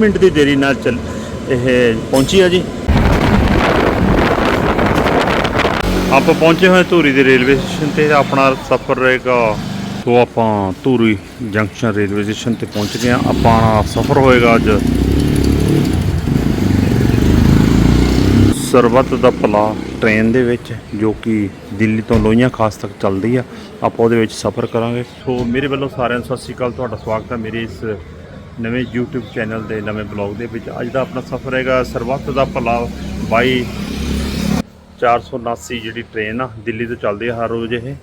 Minute ਦੀ ਦੇਰੀ ਨਾਲ ਚੱਲ ਇਹ ਪਹੁੰਚੀ ਆ ਜੀ। ਆਪਾਂ ਪਹੁੰਚੇ ਹੋਏ ਧੂਰੀ ਦੇ ਰੇਲਵੇ ਸਟੇਸ਼ਨ ਤੇ, ਆਪਣਾ ਸਫ਼ਰ ਰਹੇਗਾ। ਸੋ ਆਪਾਂ ਧੂਰੀ ਜੰਕਸ਼ਨ ਰੇਲਵੇ ਸਟੇਸ਼ਨ ਤੇ ਪਹੁੰਚ ਗਏ ਹਾਂ। ਆਪਣਾ ਸਫ਼ਰ ਹੋਏਗਾ ਅੱਜ। ਸਰਬੱਤ ਦਾ ਭਲਾ ਟ੍ਰੇਨ ਦੇ ਵਿੱਚ, ਜੋ ਕਿ ਦਿੱਲੀ ਤੋਂ ਲੋਹੀਆਂ ਖਾਸ ਤੱਕ ਚੱਲਦੀ ਆ। ਆਪਾਂ ਉਹਦੇ ਵਿੱਚ ਸਫ਼ਰ ਕਰਾਂਗੇ। ਸੋ ਮੇਰੇ ਵੱਲੋਂ ਸਾਰਿਆਂ ਨੂੰ ਸਤਿ ਸ਼੍ਰੀ ਅਕਾਲ। ਤੁਹਾਡਾ ਸਵਾਗਤ ਹੈ। ਮੇਰੇ ਇਸ ਨਵੇਂ YouTube ਚੈਨਲ ਦੇ ਨਵੇਂ ਬਲੌਗ ਦੇ ਵਿੱਚ ਅੱਜ ਦਾ ਆਪਣਾ ਸਫ਼ਰ ਹੈਗਾ ਸਰਬੱਤ ਦਾ ਭਲਾ ਬਾਈ 479 ਜਿਹੜੀ ਟ੍ਰੇਨ ਆ, ਦਿੱਲੀ ਤੋਂ ਚੱਲਦੀ ਆ ਹਰ ਰੋਜ਼ ਇਹ।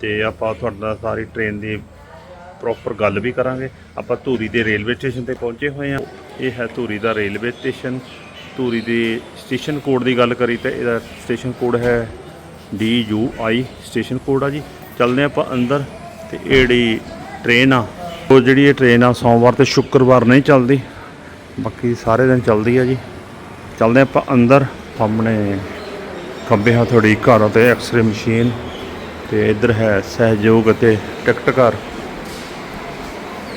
ਤੇ ਆਪਾਂ ਤੁਹਾਡਾ ਸਾਰੀ ਟ੍ਰੇਨ ਦੀ ਪ੍ਰੋਪਰ ਗੱਲ ਵੀ ਕਰਾਂਗੇ। ਆਪਾਂ ਧੂਰੀ ਦੇ ਰੇਲਵੇ ਸਟੇਸ਼ਨ ਤੇ ਪਹੁੰਚੇ ਹੋਏ ਆ। ਇਹ ਹੈ ਧੂਰੀ ਦਾ ਰੇਲਵੇ ਸਟੇਸ਼ਨ ਧੂਰੀ ਦੇ ਸਟੇਸ਼ਨ ਕੋਡ ਦੀ ਗੱਲ ਕਰੀ ਤਾਂ ਇਹਦਾ ਸਟੇਸ਼ਨ ਕੋਡ ਹੈ D U I station code ਆ ਜੀ। ਚੱਲਦੇ ਆਪਾਂ ਅੰਦਰ ਤੇ ਇਹ ਜਿਹੜੀ ਟ੍ਰੇਨ ਆ ਉਹ ਜਿਹੜੀ ਇਹ ਟ੍ਰੇਨ ਆ, ਸੋਮਵਾਰ ਤੇ ਸ਼ੁੱਕਰਵਾਰ ਨਹੀਂ ਚੱਲਦੀ। ਬਾਕੀ ਸਾਰੇ ਦਿਨ ਚੱਲਦੀ ਆ ਜੀ। ਚੱਲਦੇ ਆਪਾਂ ਅੰਦਰ, ਸਾਹਮਣੇ ਖੱਬੇ ਹੱਥ ਤੁਹਾਡੀ ਘਰ ਅਤੇ ਐਕਸ-ਰੇ ਮਸ਼ੀਨ ਤੇ ਇੱਧਰ ਹੈ ਸਹਿਯੋਗ ਅਤੇ ਟਿਕਟ ਘਰ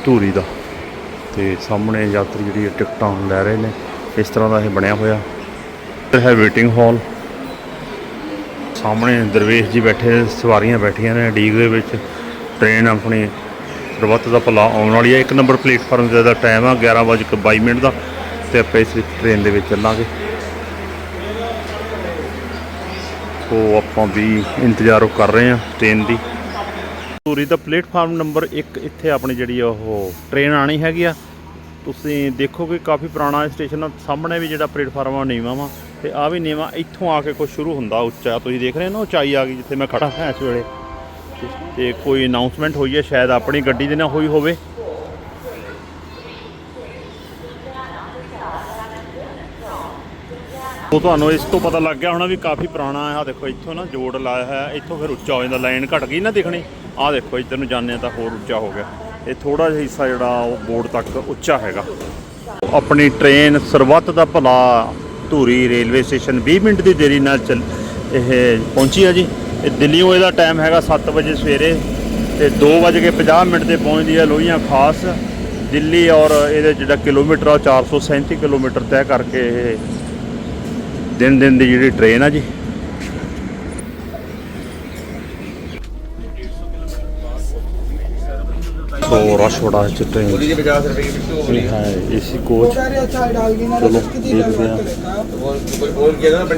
ਧੂਰੀ ਦਾ। ਤੇ ਸਾਹਮਣੇ ਯਾਤਰੀ ਜਿਹੜੀ ਇਹ ਟਿਕਟਾਂ ਲੈ ਰਹੇ ਨੇ, ਇਸ ਤਰ੍ਹਾਂ ਦਾ ਇਹ ਬਣਿਆ ਹੋਇਆ। ਇੱਧਰ ਹੈ ਵੇਟਿੰਗ ਹਾਲ ਸਾਹਮਣੇ ਦਰਵੇਸ਼ ਜੀ ਬੈਠੇ, ਸਵਾਰੀਆਂ ਬੈਠੀਆਂ ਨੇ ਡੀਗ ਦੇ ਵਿੱਚ। ਟ੍ਰੇਨ ਆਪਣੀ ਸਰਬੱਤ ਦਾ ਭਲਾ ਆਉਣ ਵਾਲੀ ਹੈ। ਇੱਕ ਨੰਬਰ ਪਲੇਟਫਾਰਮ ਤੇ ਦਾ ਟਾਈਮ ਆ 11:22 ਮਿੰਟ ਦਾ ਤੇ ਆਪਾਂ ਇਸ ਟ੍ਰੇਨ ਦੇ ਵਿੱਚ ਚੱਲਾਂਗੇ। ਸੋ ਆਪਾਂ ਵੀ ਇੰਤਜ਼ਾਰ ਕਰ ਰਹੇ ਹਾਂ ਟ੍ਰੇਨ ਦੀ। ਧੂਰੀ ਦਾ ਪਲੇਟਫਾਰਮ ਨੰਬਰ 1 ਇੱਥੇ ਆਪਣੀ ਜਿਹੜੀ ਉਹ ਟ੍ਰੇਨ ਆਣੀ ਹੈਗੀ ਆ। ਤੁਸੀਂ ਦੇਖੋਗੇ ਕਾਫੀ ਪੁਰਾਣਾ ਇਹ ਸਟੇਸ਼ਨ ਆ, ਸਾਹਮਣੇ ਵੀ ਜਿਹੜਾ ਪਲੇਟਫਾਰਮ ਆ, ਨੀਵਾਂ ਵਾ। ਤੇ ਆ ਵੀ ਨੀਵਾਂ ਇੱਥੋਂ ਆ ਕੇ ਕੁਝ ਸ਼ੁਰੂ ਹੁੰਦਾ ਉੱਚਾ। ਤੁਸੀਂ ਦੇਖ ਰਹੇ ਹੋ ਨਾ, ਉਚਾਈ ਆ ਗਈ ਜਿੱਥੇ ਮੈਂ ਖੜਾ ਹਾਂ ਇਸ ਵੇਲੇ। ਤੇ- ਕੋਈ ਅਨਾਉਂਸਮੈਂਟ ਹੋਈ ਹੈ, ਸ਼ਾਇਦ ਆਪਣੀ ਗੱਡੀ ਦੇ ਨਾਲ ਹੋਈ ਹੋਵੇ। ਉਹ ਤੁਹਾਨੂੰ ਇਸ ਤੋਂ ਪਤਾ ਲੱਗ ਗਿਆ ਹੋਣਾ ਵੀ ਕਾਫੀ ਪੁਰਾਣਾ ਹੈ। ਆ ਦੇਖੋ, ਇੱਥੋਂ ਨਾ ਜੋੜ ਲਾਇਆ ਹੈ ਇੱਥੋਂ ਫਿਰ ਉੱਚਾ ਹੋ ਜਾਂਦਾ, ਲਾਈਨ ਘਟ ਗਈ ਨਾ ਦਿਖਣੀ। ਆ ਦੇਖੋ, ਇੱਧਰ ਨੂੰ ਜਾਂਦੇ ਹਾਂ ਤਾਂ ਹੋਰ ਉੱਚਾ ਹੋ ਗਿਆ। ਇਹ ਥੋੜਾ ਜਿਹਾ ਹਿੱਸਾ ਜਿਹੜਾ ਉਹ ਬੋਰਡ ਤੱਕ ਉੱਚਾ ਹੈਗਾ। ਆਪਣੀ train Sarbat Da Bhala Dhuri railway station 20 minute ਦੀ ਦੇਰੀ ਨਾਲ ਚੱਲ ਇਹ ਪਹੁੰਚੀ ਆ ਜੀ। ਇਹ ਦਿੱਲੀੋਂ ਇਹਦਾ ਟਾਈਮ ਹੈਗਾ 7 ਵਜੇ ਸਵੇਰੇ ਤੇ 2:50 ਮਿੰਟ ਤੇ ਪਹੁੰਚਦੀ ਹੈ ਲੋਹੀਆਂ ਖਾਸ ਦਿੱਲੀ ਔਰ ਇਹਦੇ ਜਿਹੜਾ ਕਿਲੋਮੀਟਰ ਆ ਉਹ 437 ਕਿਲੋਮੀਟਰ ਤੈਅ ਕਰਕੇ ਇਹ ਦਿਨ ਦਿਨ ਦੀ ਜਿਹੜੀ ਟ੍ਰੇਨ ਆ ਜੀ ਸੋ ਰਸ਼ ਬੜਾ ਹੈ ਟ੍ਰੇਨ बोली जी पचास रुपए की बिट्टू बोली है एसी कोच चलो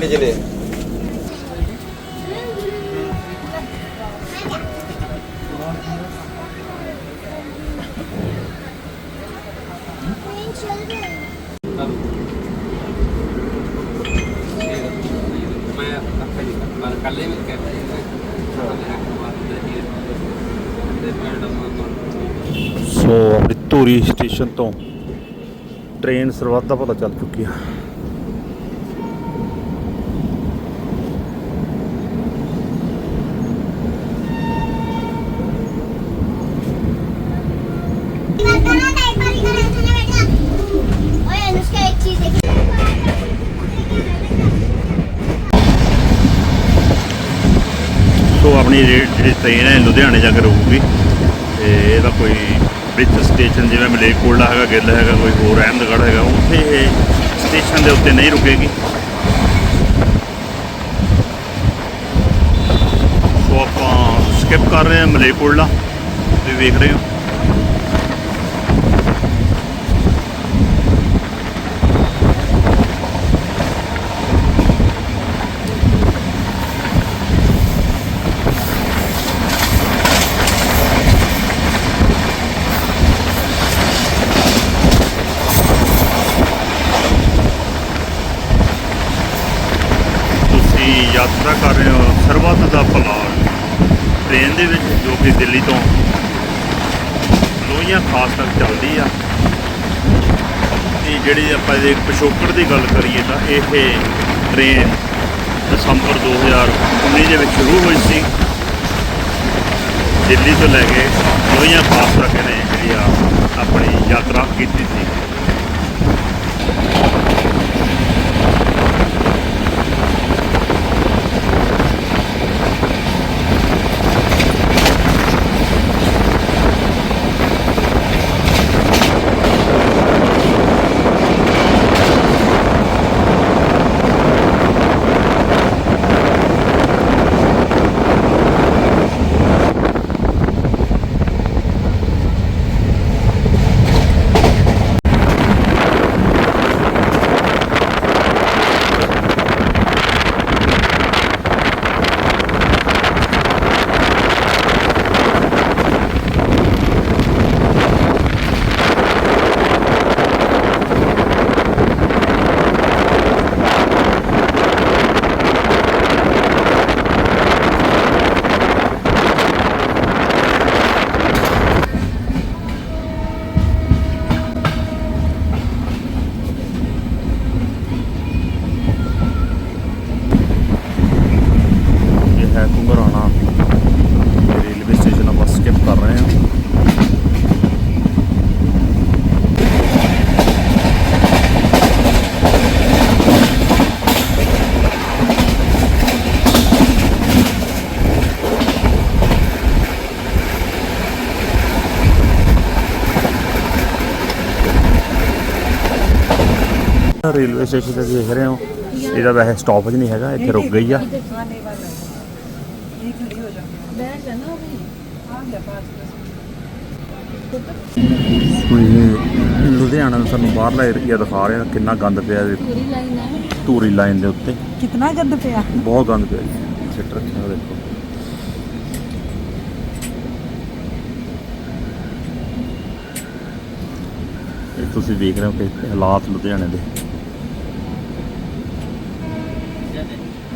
देखते हैं ਸੋ ਆਪਣੀ ਧੂਰੀ ਸਟੇਸ਼ਨ ਤੋਂ ਟ੍ਰੇਨ ਸਰਬੱਤ ਦਾ ਭਲਾ ਚੱਲ ਚੁੱਕੀ ਆ। ਆਪਣੀ ਜਿਹੜੀ ਟ੍ਰੇਨ ਹੈ ਲੁਧਿਆਣੇ ਜਾ ਕੇ ਰੁਕੂਗੀ। ਤੇ ਇਹਦਾ ਕੋਈ ਵਿੱਚ ਸਟੇਸ਼ਨ ਜਿਵੇਂ ਮਲੇਰਕੋਟਲਾ ਹੈਗਾ, ਗਿੱਲ ਹੈਗਾ, ਕੋਈ ਹੋਰ ਅਹਿਮਦਗੜ੍ਹ ਹੈਗਾ, ਉੱਥੇ ਇਹ ਸਟੇਸ਼ਨ ਦੇ ਉੱਤੇ ਨਹੀਂ ਰੁਕੇਗੀ। ਸੋ ਆਪਾਂ ਸਕਿਪ ਕਰ ਰਹੇ ਹਾਂ ਮਲੇਰਕੋਟਲਾ। ਤੁਸੀਂ ਵੇਖ ਰਹੇ ਹੋ ਤੁਸੀਂ ਯਾਤਰਾ ਕਰ ਰਹੇ ਹੋ, ਸਰਬੱਤ ਦਾ ਭਲਾ। ਟ੍ਰੇਨ ਦੇ ਵਿੱਚ ਜੋ ਕਿ ਦਿੱਲੀ ਤੋਂ ਲੋਹੀਆਂ ਖਾਸ ਤੱਕ ਚੱਲਦੀ ਆ, ਤੇ ਜਿਹੜੀ ਆਪਾਂ ਇਹਦੇ ਪਿਛੋਕੜ ਦੀ ਗੱਲ ਕਰੀਏ ਤਾਂ ਇਹ ਟ੍ਰੇਨ ਦਸੰਬਰ 2019 ਦੇ ਵਿੱਚ ਸ਼ੁਰੂ ਹੋਈ ਸੀ। ਦਿੱਲੀ ਤੋਂ ਲੈ ਕੇ ਲੋਹੀਆਂ ਖਾਸ ਤੱਕ ਇਹਨੇ ਜਿਹੜੀ ਆ कर रहे हैं। रेलवे स्टेशन से देख रहे हो। इधर वैसे स्टॉपेज नहीं है इतने रुक गई है ਲੁਧਿਆਣਾ ਸਾਨੂੰ ਬਾਹਰਲਾ ਏਰੀਆ ਦਿਖਾ ਰਹੇ ਕਿੰਨਾ ਗੰਦ ਪਿਆ ਦੇਖੋ ਧੂਰੀ ਲਾਈਨ ਦੇ ਉੱਤੇ। ਕਿਤਨਾ ਗੰਦ ਪਿਆ? ਬਹੁਤ ਗੰਦ ਪਿਆ ਜੀ। ਸਿੱਟ ਰੱਖਿਆ ਹੋਇਆ ਦੇਖੋ। ਇਹ ਤੁਸੀਂ ਦੇਖ ਰਹੇ ਹੋ ਕਿ ਹਾਲਾਤ ਲੁਧਿਆਣੇ ਦੇ।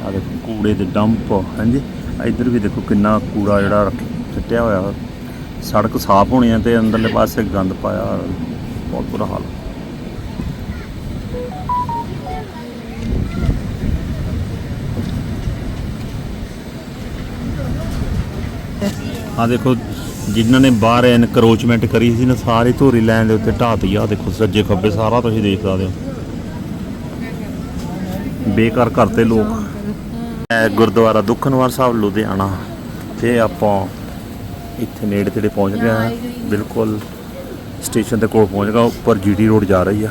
ਆ ਦੇਖੋ ਕੂੜੇ ਦੇ ਡੰਪ ਹਾਂਜੀ ਇੱਧਰ ਵੀ ਦੇਖੋ ਕਿੰਨਾ ਕੂੜਾ ਜਿਹੜਾ ਰੱਖ ਸਿੱਟਿਆ ਹੋਇਆ। ਸੜਕ ਸਾਫ਼ ਹੋਣੀ ਹੈ ਤੇ ਅੰਦਰਲੇ ਪਾਸੇ ਗੰਦ ਪਾਇਆ ਬਹੁਤ ਬੁਰਾ ਹਾਲ। ਆ ਦੇਖੋ, ਜਿਨ੍ਹਾਂ ਨੇ ਬਾਹਰ ਐਨਕਰੋਚਮੈਂਟ ਕਰੀ ਸੀ ਨਾ, ਸਾਰੀ ਧੂਰੀ ਲੈਣ ਦੇ ਉੱਤੇ ਢਾਤੀ ਆ। ਦੇਖੋ, ਸੱਜੇ ਖੱਬੇ ਸਾਰਾ ਤੁਸੀਂ ਦੇਖ ਸਕਦੇ ਹੋ। ਬੇਕਾਰ ਕਰਤੇ ਲੋਕ। ਇਹ ਗੁਰਦੁਆਰਾ ਦੁੱਖਨਵਾਰ ਸਾਹਿਬ, ਲੁਧਿਆਣਾ। ਤੇ ਆਪਾਂ ਇੱਥੇ ਨੇੜੇ ਤੇੜੇ ਪਹੁੰਚ ਹਾਂ। ਬਿਲਕੁਲ ਸਟੇਸ਼ਨ ਦੇ ਕੋਲ ਪਹੁੰਚ ਗਏ ਉੱਪਰ ਜੀਟੀ ਰੋਡ ਜਾ ਰਹੀ ਆ।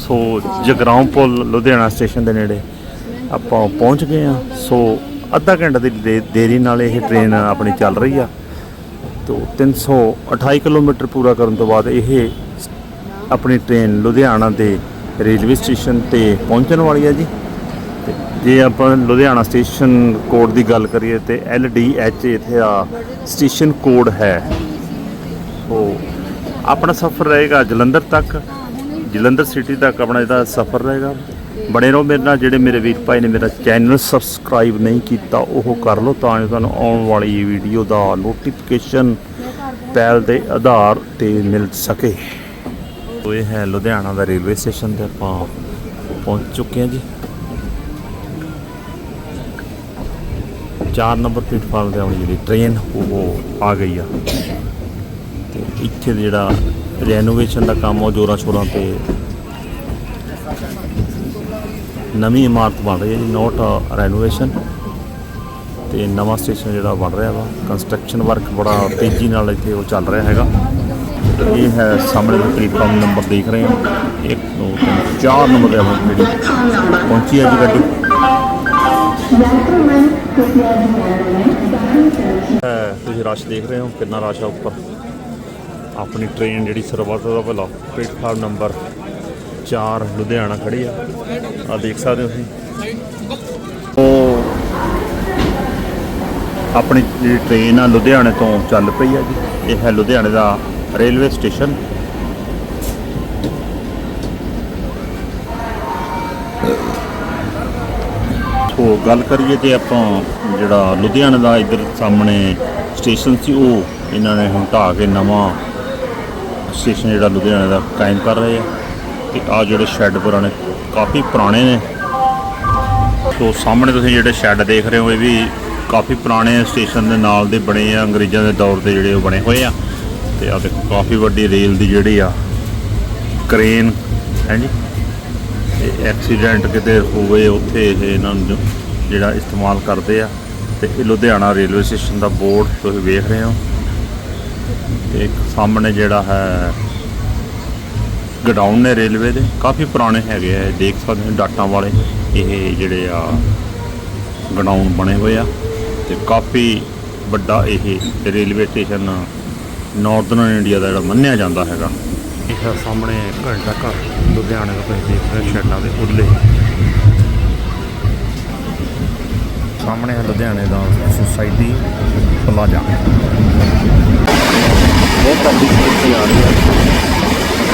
ਸੋ ਜਗਰਾਉਂ ਪੁਲ ਲੁਧਿਆਣਾ ਸਟੇਸ਼ਨ ਦੇ ਨੇੜੇ ਆਪਾਂ ਪਹੁੰਚ ਗਏ ਆ ਸੋ ਅੱਧਾ ਘੰਟਾ ਦੀ ਦੇਰੀ ਨਾਲ ਇਹ ਟ੍ਰੇਨ ਆਪਣੀ ਚੱਲ ਰਹੀ ਆ। ਤੋਂ 328 ਕਿਲੋਮੀਟਰ ਪੂਰਾ ਕਰਨ ਤੋਂ ਬਾਅਦ ਇਹ ਆਪਣੀ ਟ੍ਰੇਨ ਲੁਧਿਆਣਾ ਦੇ ਰੇਲਵੇ ਸਟੇਸ਼ਨ ਤੇ ਪਹੁੰਚਣ ਵਾਲੀ ਆ ਜੀ। ਜੇ ਆਪਾਂ ਲੁਧਿਆਣਾ ਸਟੇਸ਼ਨ ਕੋਡ ਦੀ ਗੱਲ ਕਰੀਏ ਤੇ LDH ਇੱਥੇ ਆ ਸਟੇਸ਼ਨ ਕੋਡ ਹੈ। ਉਹ ਆਪਣਾ ਸਫ਼ਰ ਰਹੇਗਾ ਜਲੰਧਰ ਤੱਕ। ਜਲੰਧਰ ਸਿਟੀ ਤੱਕ ਆਪਣਾ ਇਹਦਾ ਸਫ਼ਰ ਰਹੇਗਾ। ਬਣੇ ਰਹੋ ਮੇਰੇ ਨਾਲ, ਜਿਹੜੇ ਮੇਰੇ ਵੀਰ ਭਾਈ ਨੇ ਮੇਰਾ ਚੈਨਲ ਸਬਸਕ੍ਰਾਈਬ ਨਹੀਂ ਕੀਤਾ, ਉਹ ਕਰ ਲਓ ਤਾਂ ਜੋ ਤੁਹਾਨੂੰ ਆਉਣ ਵਾਲੀ ਵੀਡੀਓ ਦਾ ਨੋਟੀਫਿਕੇਸ਼ਨ ਪਹਿਲ ਦੇ ਆਧਾਰ ਤੇ ਮਿਲ ਸਕੇ। ਇਹ ਹੈ ਲੁਧਿਆਣਾ ਦਾ ਰੇਲਵੇ ਸਟੇਸ਼ਨ ਤੇ ਆਪਾਂ ਪਹੁੰਚ ਚੁੱਕੇ ਹਾਂ ਜੀ। 4 ਨੰਬਰ ਪਲੇਟਫਾਰਮ ਤੇ ਆਉਣੀ ਜਿਹੜੀ ਟ੍ਰੇਨ ਉਹ ਆ ਗਈ ਆ। ਤੇ ਇੱਥੇ ਜਿਹੜਾ ਰੈਨੋਵੇਸ਼ਨ ਦਾ ਕੰਮ ਉਹ ਜੋਰਾਂ ਸ਼ੋਰਾਂ ਤੇ ਨਵੀਂ ਇਮਾਰਤ ਬਣ ਰਹੀ ਹੈ ਜੀ ਨੋਟ ਰੈਨੋਵੇਸ਼ਨ ਤੇ ਨਵਾਂ ਸਟੇਸ਼ਨ ਜਿਹੜਾ ਬਣ ਰਿਹਾ ਵਾ ਕੰਸਟਰਕਸ਼ਨ ਵਰਕ ਬੜਾ ਤੇਜ਼ੀ ਨਾਲ ਇੱਥੇ ਉਹ ਚੱਲ ਰਿਹਾ ਹੈਗਾ। ਤੇ ਇਹ ਹੈ ਸਾਹਮਣੇ ਦਾ ਪਲੇਟਫਾਰਮ ਨੰਬਰ ਦੇਖ ਰਹੇ ਹੋ। 1 2 3 4 ਨੰਬਰ ਤੇ ਆਪਣੀ ਜਿਹੜੀ ਪਹੁੰਚੀ ਹੈ ਜੀ ਗੱਡੀ। ਹੈ, ਤੁਸੀਂ ਰਸ਼ ਦੇਖ ਰਹੇ ਹੋ? ਕਿੰਨਾ ਰਸ਼ ਆ ਉੱਪਰ? ਆਪਣੀ ਟ੍ਰੇਨ ਜਿਹੜੀ ਸਰਬੱਤ ਦਾ ਭਲਾ ਪਲੇਟਫਾਰਮ ਨੰਬਰ 4 ਲੁਧਿਆਣਾ ਖੜੀ ਆ। ਆ ਦੇਖ ਸਕਦੇ ਹੋ ਤੁਸੀਂ? ਉਹ ਆਪਣੀ ਜਿਹੜੀ ਟ੍ਰੇਨ ਆ ਲੁਧਿਆਣੇ ਤੋਂ ਚੱਲ ਪਈ ਆ ਜੀ। ਇਹ ਹੈ ਲੁਧਿਆਣੇ ਦਾ ਰੇਲਵੇ ਸਟੇਸ਼ਨ ਸੋ ਗੱਲ ਕਰੀਏ ਤੇ ਆਪਾਂ ਜਿਹੜਾ ਲੁਧਿਆਣੇ ਦਾ ਇੱਧਰ ਸਾਹਮਣੇ ਸਟੇਸ਼ਨ ਸੀ, ਉਹ ਇਹਨਾਂ ਨੇ ਹੁਣ ਢਾਹ ਕੇ ਨਵਾਂ ਸਟੇਸ਼ਨ ਜਿਹੜਾ ਲੁਧਿਆਣੇ ਦਾ ਕਾਇਮ ਕਰ ਰਹੇ ਆ। ਤੇ ਆ ਜਿਹੜੇ ਸ਼ੈੱਡ ਪੁਰਾਣੇ ਕਾਫੀ ਪੁਰਾਣੇ ਨੇ। ਸੋ ਸਾਹਮਣੇ ਤੁਸੀਂ ਜਿਹੜੇ ਸ਼ੈੱਡ ਦੇਖ ਰਹੇ ਹੋ, ਇਹ ਵੀ ਕਾਫੀ ਪੁਰਾਣੇ ਸਟੇਸ਼ਨ ਦੇ ਨਾਲ ਦੇ ਬਣੇ ਆ, ਅੰਗਰੇਜ਼ਾਂ ਦੇ ਦੌਰ ਦੇ ਜਿਹੜੇ ਉਹ ਬਣੇ ਹੋਏ ਆ। ਤੇ ਆ ਦੇਖੋ, ਕਾਫੀ ਵੱਡੀ ਰੇਲ ਦੀ ਜਿਹੜੀ ਆ, ਕ੍ਰੇਨ, ਹੈ ਜੀ? ਐਕਸੀਡੈਂਟ ਕਿਤੇ ਹੋਵੇ, ਉੱਥੇ ਇਹਨਾਂ ਨੂੰ ਜੋ- ਜਿਹੜਾ ਇਸਤੇਮਾਲ ਕਰਦੇ ਆ ਤੇ ਇਹ ਲੁਧਿਆਣਾ ਰੇਲਵੇ ਸਟੇਸ਼ਨ ਦਾ ਬੋਰਡ ਤੁਸੀਂ ਵੇਖ ਰਹੇ ਹੋ। ਤੇ ਇੱਕ ਸਾਹਮਣੇ ਜਿਹੜਾ ਹੈ, ਗਡਾਊਨ ਨੇ ਰੇਲਵੇ ਦੇ, ਕਾਫੀ ਪੁਰਾਣੇ ਹੈਗੇ ਆ ਦੇਖ ਸਕਦੇ ਹੋ ਡਾਟਾਂ ਵਾਲੇ, ਇਹ ਜਿਹੜੇ ਆ ਗਡਾਊਨ ਬਣੇ ਹੋਏ ਆ। ਤੇ ਕਾਫੀ ਵੱਡਾ ਇਹ ਰੇਲਵੇ ਸਟੇਸ਼ਨ ਨਾਰਥਰਨ ਇੰਡੀਆ ਦਾ ਜਿਹੜਾ ਮੰਨਿਆ ਜਾਂਦਾ ਹੈਗਾ। ਇਹ ਸਾਹਮਣੇ ਘੰਟਾ ਘਰ ਲੁਧਿਆਣੇ ਦਾ ਤੁਸੀਂ ਦੇਖ ਰਹੇ ਹੋ, ਸ਼ੈਡਾਂ ਦੇ ਉੱਲੇ ਸਾਹਮਣੇ ਹੈ ਲੁਧਿਆਣੇ ਦਾ ਸੁਸਾਇਟੀ ਪਲਾਜ਼ਾ। ਬਹੁਤ ਤੰਗੀ ਇੱਥੇ ਆ ਰਹੀ ਹੈ।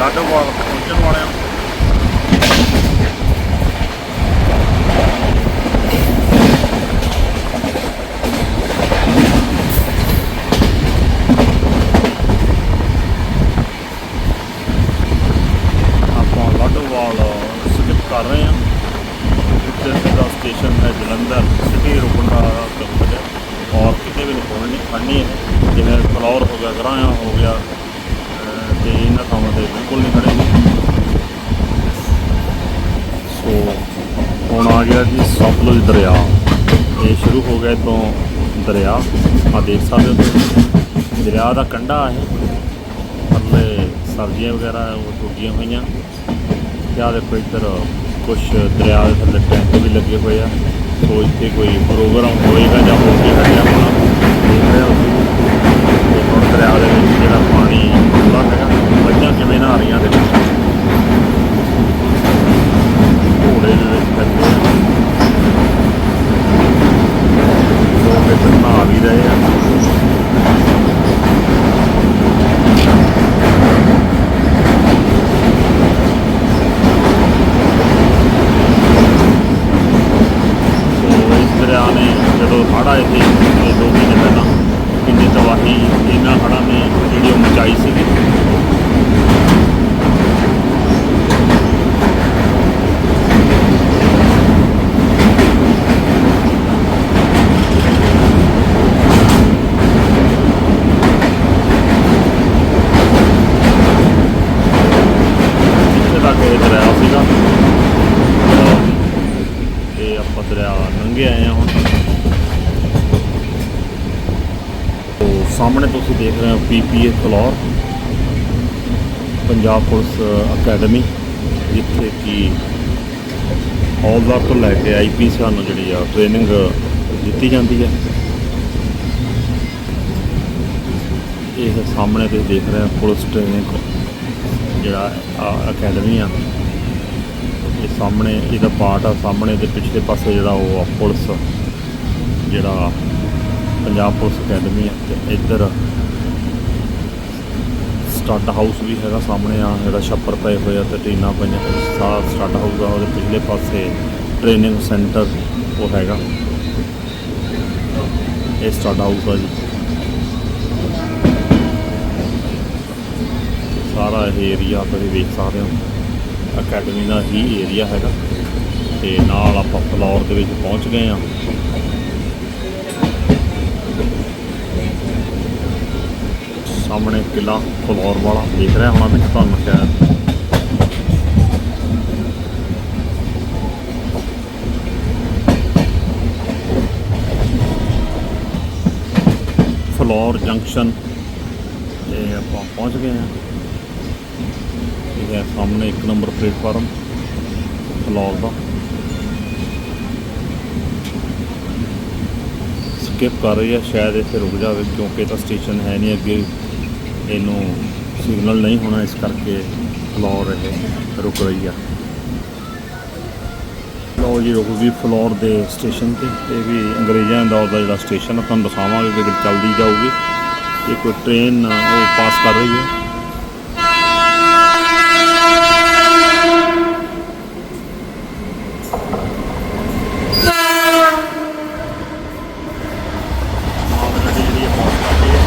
ਲਾਡੋ ਵਾਲ ਪਹੁੰਚਣ ਵਾਲੇ ਆ ਆਪਾਂ ਲਾਡੋਵਾਲ ਸਕਿਪ ਕਰ ਰਹੇ ਹਾਂ ਇੱਥੇ ਦਾ ਸਟੇਸ਼ਨ ਹੈ ਜਲੰਧਰ ਸਿਟੀ ਰੁਕਣ ਦਾ ਦਫ਼ਤਰ ਹੈ ਔਰ ਕਿਤੇ ਵੀ ਰੁਕਣ ਨਹੀਂ ਖੜਨੀ ਹੈ ਜਿਵੇਂ ਫਲੋਰ ਹੋ ਗਿਆ ਗਰਾਇਆ ਹੋ ਗਿਆ ਬਿਲਕੁਲ ਨਹੀਂ ਇਹਨਾਂ ਸੋ, ਹੁਣ ਆ ਨਹੀਂ ਖੜੇਗੀ ਗਿਆ ਜੀ ਸਤਲੁਜ ਦਰਿਆ। ਇਹ ਸ਼ੁਰੂ ਹੋ ਗਿਆ ਤੋਂ ਦਰਿਆ। ਆ ਦੇਖ ਸਕਦੇ ਹੋ ਤੁਸੀਂ। ਦਰਿਆ ਦਾ ਕੰਢਾ ਹੈ। ਥੱਲੇ ਸਬਜ਼ੀਆਂ ਵਗੈਰਾ ਉਹ ਟੁੱਟੀਆਂ ਹੋਈਆਂ। ਤੇ ਆਹ ਦੇਖੋ ਇੱਧਰ ਕੁਝ ਦਰਿਆ ਦੇ ਥੱਲੇ ਟੈਂਕ ਵੀ ਲੱਗੇ ਹੋਏ ਆ। ਸੋ ਇੱਥੇ ਕੋਈ ਪ੍ਰੋਗਰਾਮ ਹੋਏਗਾ ਜਾਂ ਹੋ ਗਿਆ ਜਾਂ ਹੋਣਾ ਦੇਖ ਰਹੇ ਹੋ ਦਰਿਆ ਦੇ ਵਿੱਚ ਜਿਹੜਾ ਪਾਣੀ ਥੋੜਾ ਹੈਗਾ। ਮੱਝਾਂ ਕਿਵੇਂ ਆ ਰਹੀਆਂ ਨੇ ਵਿੱਚ ਘੋੜੇ ਦੇ ਵਿੱਚ ਫਿਰਦੇ ਆ ਲੋਕ ਇੱਧਰ ਨਹਾ ਵੀ ਰਹੇ ਆ ਸੋ ਇਸ ਦਰਿਆ ਨੇ ਜਦੋਂ ਹੜ੍ਹ ਆਏ ਸੀ ਪਿਛਲੇ ਦੋ ਮਹੀਨੇ ਪਹਿਲਾਂ ਕਿੰਨੀ ਤਬਾਹੀ ਇਹਨਾਂ ਹੜ੍ਹਾਂ ਨੇ ਜਿਹੜੀ ਉਹ ਮਚਾਈ ਸੀਗੀ ਜਿੱਥੇ ਤੱਕ ਇਹ ਦਰਿਆ ਸੀਗਾ ਇਹ ਆਪਾਂ ਦਰਿਆ ਲੰਘੇ ਆਏ ਆ ਹੁਣ ਤੋ ਸਾਹਮਣੇ ਤੁਸੀਂ ਦੇਖ ਰਹੇ ਹੋ PPA Phillaur, Punjab police academy, ਜਿੱਥੇ ਕਿ ਹੌਲਦਾਰ ਤੋਂ ਲੈ ਕੇ ਆਈਪੀਸੀ ਸਾਨੂੰ ਜਿਹੜੀ ਆ ਟ੍ਰੇਨਿੰਗ ਦਿੱਤੀ ਜਾਂਦੀ ਹੈ। ਇਹ ਸਾਹਮਣੇ ਤੁਸੀਂ ਦੇਖ ਰਹੇ ਹੋ ਪੁਲਿਸ ਟ੍ਰੇਨਿੰਗ ਜਿਹੜਾ ਅਕੈਡਮੀ ਆ। ਇਹ ਸਾਹਮਣੇ, ਇਹਦਾ ਪਾਰਟ ਆ ਸਾਹਮਣੇ ਦੇ ਪਿਛਲੇ ਪਾਸੇ ਜਿਹੜਾ ਉਹ ਆ ਪੁਲਿਸ ਜਿਹੜਾ ਪੰਜਾਬ ਪੁਲਿਸ ਅਕੈਡਮੀ ਆ ਤੇ ਇੱਧਰ ਸਟੱਡ ਹਾਊਸ ਵੀ ਹੈਗਾ ਸਾਹਮਣੇ ਆ, ਜਿਹੜਾ ਛੱਪਰ ਪਏ ਹੋਏ ਆ ਤੇ ਟੀਨਾਂ ਪਈਆਂ ਸਾਰਾ ਸਟੱਡ ਹਾਊਸ ਆ, ਉਹਦੇ ਪਿਛਲੇ ਪਾਸੇ ਟ੍ਰੇਨਿੰਗ ਸੈਂਟਰ ਉਹ ਹੈਗਾ। ਇਹ ਸਟੱਡ ਹਾਊਸ ਆ ਜੀ। ਸਾਰਾ ਇਹ ਏਰੀਆ ਤੁਸੀਂ ਵੇਖ ਸਕਦੇ ਹੋ। ਅਕੈਡਮੀ ਦਾ ਹੀ ਏਰੀਆ ਹੈਗਾ ਤੇ ਨਾਲ ਆਪਾਂ ਫਲੋਰ ਦੇ ਵਿੱਚ ਪਹੁੰਚ ਗਏ ਆ। ਸਾਹਮਣੇ ਕਿਲਾ ਫਲੌਰ ਵਾਲਾ ਦੇਖ ਰਿਹਾ ਹੋਣਾ ਵਿੱਚ ਤੁਹਾਨੂੰ ਸ਼ਾਇਦ। ਫਲੌਰ ਜੰਕਸ਼ਨ ਤੇ ਆਪਾਂ ਪਹੁੰਚ ਗਏ ਹਾਂ। ਇਹ ਹੈ ਸਾਹਮਣੇ ਇੱਕ ਨੰਬਰ ਪਲੇਟਫਾਰਮ ਫਲੌਰ ਦਾ। ਸਕਿਪ ਕਰ ਰਹੀ ਹੈ, ਸ਼ਾਇਦ ਇੱਥੇ ਰੁਕ ਜਾਵੇ ਕਿਉਂਕਿ ਤਾਂ ਸਟੇਸ਼ਨ ਹੈ ਨਹੀਂ ਅੱਗੇ। ਇਹਨੂੰ ਸਿਗਨਲ ਨਹੀਂ ਹੋਣਾ, ਇਸ ਕਰਕੇ ਫਲੋਰ ਇਹ ਰੁਕ ਰਹੀ ਆ। ਲਓ ਜੀ ਰੁਕ ਗਈ ਫਲੋਰ ਦੇ ਸਟੇਸ਼ਨ ਤੇ, ਇਹ ਵੀ ਅੰਗਰੇਜ਼ਾਂ ਦਾ ਉਹਦਾ ਜਿਹੜਾ ਸਟੇਸ਼ਨ ਆ, ਤੁਹਾਨੂੰ ਦਿਖਾਵਾਂਗੇ ਕਿ ਚੱਲਦੀ ਜਾਊਗੀ। ਇਹ ਕੋਈ ਟ੍ਰੇਨ ਉਹ ਪਾਸ ਕਰ ਰਹੀ ਹੈ ਮਾਲ ਗੱਡੀ ਜਿਹੜੀ ਹੈ ਪਾਸ ਕਰ ਰਹੀ ਹੈ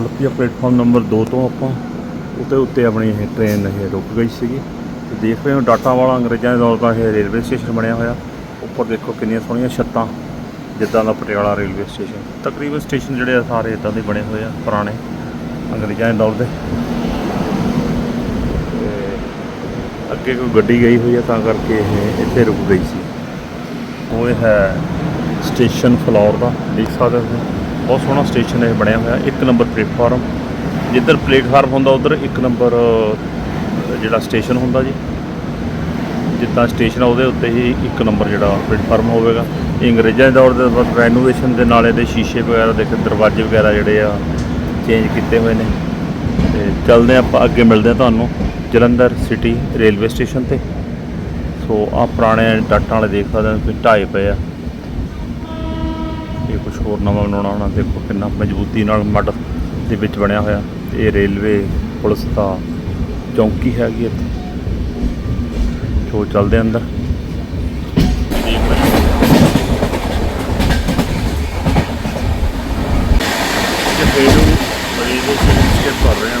ਸੋ ਪਈ ਆ ਪਲੇਟਫਾਰਮ ਨੰਬਰ 2 ਤੋਂ ਆਪਾਂ। ਉੱਤੇ ਉੱਤੇ ਆਪਣੀ ਇਹ ਟ੍ਰੇਨ ਇਹ ਰੁਕ ਗਈ ਸੀਗੀ। ਤੇ ਦੇਖ ਰਹੇ ਹੋ, ਡਾਟਾ ਵਾਲਾ ਅੰਗਰੇਜ਼ਾਂ ਦੇ ਦੌਰ ਦਾ ਇਹ ਰੇਲਵੇ ਸਟੇਸ਼ਨ ਬਣਿਆ ਹੋਇਆ। ਉੱਪਰ ਦੇਖੋ ਕਿੰਨੀਆਂ ਸੋਹਣੀਆਂ ਛੱਤਾਂ, ਜਿੱਦਾਂ ਦਾ ਪਟਿਆਲਾ ਰੇਲਵੇ ਸਟੇਸ਼ਨ ਤਕਰੀਬਨ ਸਟੇਸ਼ਨ ਜਿਹੜੇ ਆ ਸਾਰੇ ਇਦਾਂ ਦੇ ਬਣੇ ਹੋਏ ਆ, ਪੁਰਾਣੇ ਅੰਗਰੇਜ਼ਾਂ ਦੇ ਦੌਰ ਦੇ। ਤੇ ਅੱਗੇ ਕੋਈ ਗੱਡੀ ਗਈ ਹੋਈ ਆ, ਤਾਂ ਕਰਕੇ ਇਹ ਇੱਥੇ ਰੁਕ ਗਈ ਸੀ। ਉਹ ਇਹ ਹੈ ਸਟੇਸ਼ਨ ਫਲੋਰ ਦਾ, ਦੇਖ ਸਕਦੇ ਹੋ। ਬਹੁਤ ਸੋਹਣਾ ਸਟੇਸ਼ਨ ਇਹ ਬਣਿਆ ਹੋਇਆ, ਇੱਕ ਨੰਬਰ ਪਲੇਟਫਾਰਮ ਜਿੱਧਰ ਪਲੇਟਫਾਰਮ ਹੁੰਦਾ, ਉਧਰ ਇੱਕ ਨੰਬਰ ਜਿਹੜਾ ਸਟੇਸ਼ਨ ਹੁੰਦਾ ਜੀ। ਜਿੱਦਾਂ ਸਟੇਸ਼ਨ ਆ, ਉਹਦੇ ਉੱਤੇ ਹੀ ਇੱਕ ਨੰਬਰ ਜਿਹੜਾ ਪਲੇਟਫਾਰਮ ਹੋਵੇਗਾ। ਅੰਗਰੇਜ਼ਾਂ ਦੇ ਦੌਰ ਦੇ ਰੈਨੋਵੇਸ਼ਨ ਦੇ ਨਾਲੇ ਦੇ ਸ਼ੀਸ਼ੇ ਵਗੈਰਾ ਦੇ ਦਰਵਾਜ਼ੇ ਵਗੈਰਾ ਜਿਹੜੇ ਆ ਚੇਂਜ ਕੀਤੇ ਹੋਏ ਨੇ। ਤੇ ਚੱਲਦੇ ਹਾਂ ਆਪਾਂ, ਅੱਗੇ ਮਿਲਦੇ ਹਾਂ ਤੁਹਾਨੂੰ, ਜਲੰਧਰ ਸਿਟੀ ਰੇਲਵੇ ਸਟੇਸ਼ਨ ਤੇ। ਸੋ ਆ ਪੁਰਾਣੇ ਡਾਟਾਂ ਵਾਲੇ ਦੇਖ ਸਕਦੇ ਹੋ ਕਿ ਢਾਏ ਪਏ ਆ। ਹੋਰ ਨਵਾਂ ਬਣਾਉਣਾ ਉਹਨਾਂ ਦੇਖੋ ਕਿੰਨਾ ਮਜ਼ਬੂਤੀ ਨਾਲ ਮੱਡ ਦੇ ਵਿੱਚ ਬਣਿਆ ਹੋਇਆ। ਇਹ ਰੇਲਵੇ, ਪੁਲਿਸ ਦਾ ਚੌਂਕੀ ਹੈਗੀ ਇੱਥੇ। ਜੋ ਚੱਲਦੇ ਅੰਦਰ। ਫੇਰੂ ਮਰੀਜ਼ ਦੇ ਸਿਰ ਕਰ ਰਹੇ ਹਾਂ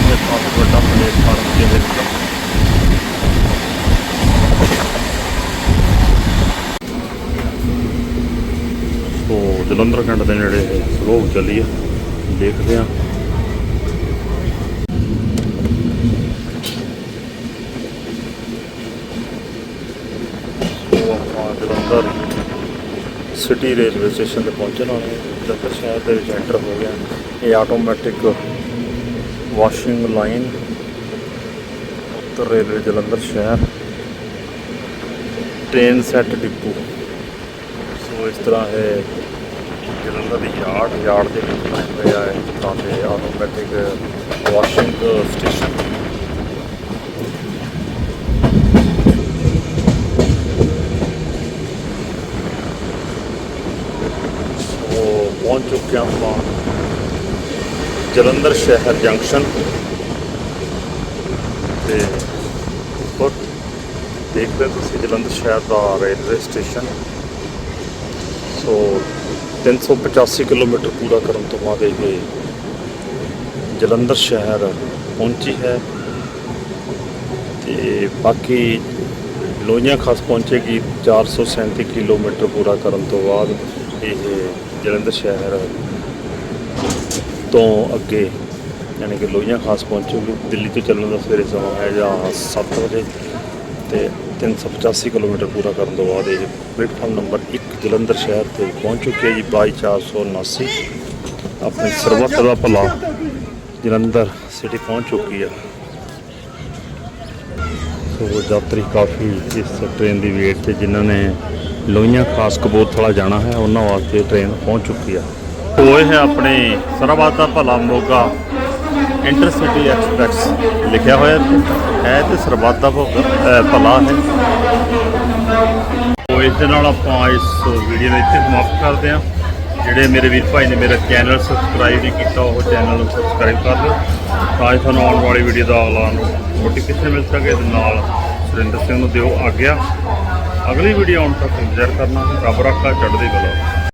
ਇਹ ਕਾਫੀ ਵੱਡਾ ਪਲੇਟਫਾਰਮ ਦੇ ਵਿੱਚ ਸੋ ਜਲੰਧਰ ਕੈਂਟ ਦੇ ਨੇੜੇ ਸਲੋ ਚੱਲੀ ਆ। ਦੇਖਦੇ ਆ। ਆਪਾਂ ਜਲੰਧਰ ਸਿਟੀ ਰੇਲਵੇ ਸਟੇਸ਼ਨ ਤੇ ਪਹੁੰਚਣਾ। ਵਾਲੇ ਜਲੰਧਰ ਸ਼ਹਿਰ ਦੇ ਵਿੱਚ ਐਂਟਰ ਹੋ ਗਿਆ। ਇਹ ਆਟੋਮੈਟਿਕ ਵਾਸ਼ਿੰਗ ਲਾਈਨ ਉੱਤਰ ਰੇਲਵੇ ਜਲੰਧਰ ਸ਼ਹਿਰ। Train set depot. ਸੋ ਇਸ ਤਰ੍ਹਾਂ ਹੈ ਜਲੰਧਰ ਦੀ ਯਾਰਡ ਯਾਰਡ ਦੇ ਵਿੱਚ ਬਣਾਇਆ ਹੋਇਆ ਹੈ ਤਾਂ ਤੇ ਆਟੋਮੈਟਿਕ ਵਾਸ਼ਿੰਗ ਸਟੇਸ਼ਨ ਸੋ ਪਹੁੰਚ ਚੁੱਕਿਆ ਹਾਂ ਆਪਾਂ ਜਲੰਧਰ ਸ਼ਹਿਰ ਜੰਕਸ਼ਨ ਤੇ। ਉੱਪਰ ਦੇਖਦੇ ਹੋ ਤੁਸੀਂ ਜਲੰਧਰ ਸ਼ਹਿਰ ਦਾ ਰੇਲਵੇ ਸਟੇਸ਼ਨ ਸੋ 385 ਕਿਲੋਮੀਟਰ ਪੂਰਾ ਕਰਨ ਤੋਂ ਬਾਅਦ ਇਹ ਜਲੰਧਰ ਸ਼ਹਿਰ ਪਹੁੰਚੀ ਹੈ ਤੇ ਬਾਕੀ ਲੋਹੀਆਂ ਖਾਸ ਪਹੁੰਚੇਗੀ 437 ਕਿਲੋਮੀਟਰ ਪੂਰਾ ਕਰਨ ਤੋਂ ਬਾਅਦ ਇਹ ਜਲੰਧਰ ਸ਼ਹਿਰ ਤੋਂ ਅੱਗੇ, ਯਾਨੀ ਕਿ ਲੋਹੀਆਂ ਖਾਸ ਪਹੁੰਚੂਗੀ। ਦਿੱਲੀ ਤੋਂ ਚੱਲਣ ਦਾ ਸਵੇਰੇ ਸਮਾਂ ਹੈ ਜਾਂ 7 ਵਜੇ ਤੇ 385 ਕਿਲੋਮੀਟਰ ਪੂਰਾ ਕਰਨ ਤੋਂ ਬਾਅਦ ਇਹ ਪਲੇਟਫਾਰਮ ਨੰਬਰ 1 ਜਲੰਧਰ ਸ਼ਹਿਰ ਤੇ ਪਹੁੰਚ ਚੁੱਕੀ ਹੈ ਜੀ 22479 ਆਪਣੀ ਸਰਬੱਤ ਦਾ ਭਲਾ ਜਲੰਧਰ ਸਿਟੀ ਪਹੁੰਚ ਚੁੱਕੀ ਹੈ। ਸੋ ਯਾਤਰੀ ਕਾਫੀ ਇਸ ਟ੍ਰੇਨ ਦੀ ਵੇਟ ਤੇ ਜਿਨ੍ਹਾਂ ਨੇ ਲੋਹੀਆਂ ਖਾਸ ਕਪੂਰਥਲਾ ਜਾਣਾ ਹੈ, ਉਹਨਾਂ ਵਾਸਤੇ ਟ੍ਰੇਨ ਪਹੁੰਚ ਚੁੱਕੀ ਆ ਸੋ ਇਹ ਹੈ ਆਪਣੇ ਸਰਬੱਤ ਦਾ ਭਲਾ ਮੋਗਾ ਇੰਟਰਸਿਟੀ ਐਕਸਪ੍ਰੈਸ ਲਿਖਿਆ ਹੋਇਆ ਹੈ ਤੇ ਸਰਬੱਤ ਦਾ ਭੋਗ- ਭਲਾ ਹੈ। ਸੋ ਇਸ ਦੇ ਨਾਲ ਆਪਾਂ ਇਸ ਵੀਡੀਓ ਨੂੰ ਇੱਥੇ ਸਮਾਪਤ ਕਰਦੇ ਹਾਂ। ਜਿਹੜੇ ਮੇਰੇ ਵੀਰ ਭਾਈ ਨੇ ਮੇਰਾ ਚੈਨਲ ਸਬਸਕ੍ਰਾਈਬ ਨਹੀਂ ਕੀਤਾ, ਉਹ ਚੈਨਲ ਨੂੰ ਸਬਸਕ੍ਰਾਈਬ ਕਰ ਲਓ ਤਾਂ ਜੋ ਤੁਹਾਨੂੰ ਆਉਣ ਵਾਲੀ ਵੀਡੀਓ ਦਾ ਅਗਲਾ ਨੋਟੀਫਿਕੇਸ਼ਨ ਮਿਲ ਸਕੇ ਤੇ ਨਾਲ ਸੁਰਿੰਦਰ ਸਿੰਘ ਨੂੰ ਦਿਓ ਆਗਿਆ। ਅਗਲੀ ਵੀਡੀਓ ਆਉਣ ਤੱਕ ਇੰਤਜ਼ਾਰ ਕਰਨਾ, ਰੱਬ ਰੱਖਾ ਚੜ੍ਹਦੀ ਕਲਾ।